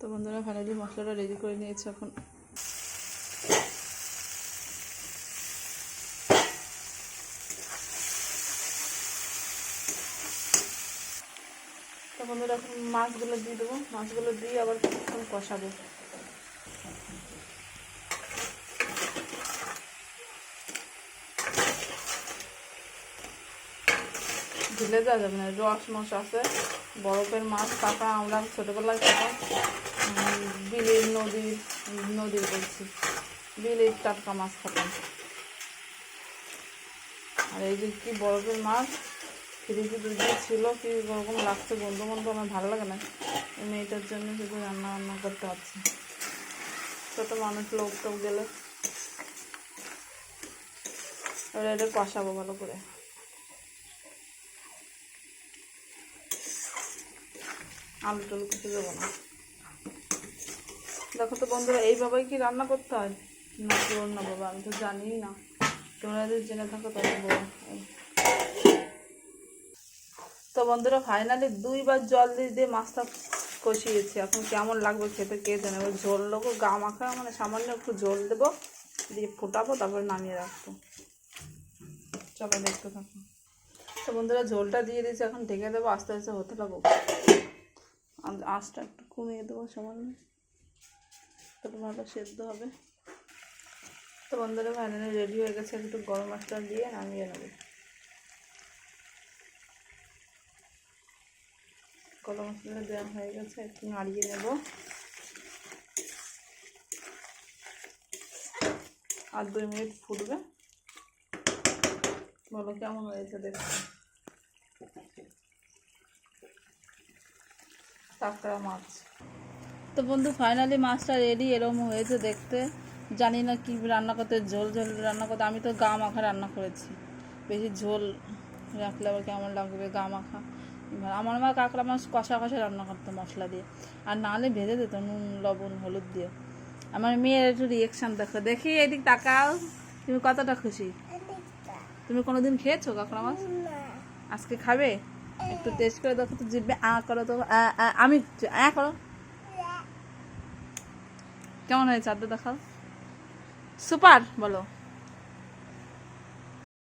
তো বন্ধুরা ফাইনালি মশলাটা রেডি করে নিয়েছি এখন। তো বন্ধুরা, এখন মাছগুলো দিয়ে দেবো। মাছগুলো দিয়ে আবার কিছুক্ষণ কষাবো। ঢেলে দেওয়া যাবে না। রস মশ আছে বরফের মাছ কাঁকড়া আমরা ছোটোবেলায় উম, বিলের নদীর নদীর বলছি বিলের টাটকা মাছ খেতাম। আর এই যে কি বরফের মাছ ফ্রিজে দুদিন ছিল কি ওরকম লাগছে বন্ধু বন্ধু আমার ভালো লাগে না। এই মেয়েটার জন্য শুধু রান্না বান্না করতে পারছি ছোটো মানুষ লোক টোক গেলে। এবার এটা কষাবো ভালো করে। আলু টালু কিছু দেবো না। দেখো তো বন্ধুরা এইভাবেই কি রান্না করতে হয়? না কি অন্য বাবা, আমি তো জানিই না। তোমরা যদি জেনে থাকো তবে বলো। তো বন্ধুরা ফাইনালি দুইবার জল দিয়ে দিয়ে মাছটা কষিয়েছি। এখন কেমন লাগবে খেতে কে জানে? এবার ঝোল দেবো গা মাখা মানে সামান্য একটু ঝোল দেবো, দিয়ে ফোটাবো, তারপরে নামিয়ে রাখব। চলো দেখতে থাকো। তো বন্ধুরা, ঝোলটা দিয়ে দিয়েছি, এখন ঢেকে দেবো, আস্তে আস্তে হতে লাগবো। আঁচটা একটু কমিয়ে দেবো সামান্য। তবে ভালো সেদ্ধ হবে। তো বন্ধুরা ফাইনালি রেডি হয়ে গেছে একটু গরম মশলা দিয়ে নামিয়ে নেব। গরম মশলা দেওয়া হয়ে গেছে, একটু নাড়িয়ে নেব। আর দুই মিনিট ফুটবে। বলো কেমন হয়েছে দেখতে। কাঁকড়া মাছ। তো বন্ধু ফাইনালি মাছটা রেডি এরকম হয়েছে দেখতে। জানি না কি রান্না করতে ঝোল ঝোল রান্না করতে। আমি তো গা মাখা রান্না করেছি। বেশি ঝোল রাখলে আবার কেমন লাগবে? গা মাখা। এবার আমার মা কাঁকড়া মাছ কষা কষা রান্না করতো মশলা দিয়ে। আর নাহলে ভেজে দিত নুন লবণ হলুদ দিয়ে। আমার মেয়ের একটু রিয়েকশান দেখো। দেখি এদিক তাকাও। তুমি কতটা খুশি? তুমি কোনোদিন খেয়েছো কাঁকড়া মাছ? আজকে খাবে? একটু টেস্ট করে দেখো তো, জিভে আ করো তো আমি আ করো। কেমন হয়েছে আদা দেখাও? সুপার বলো।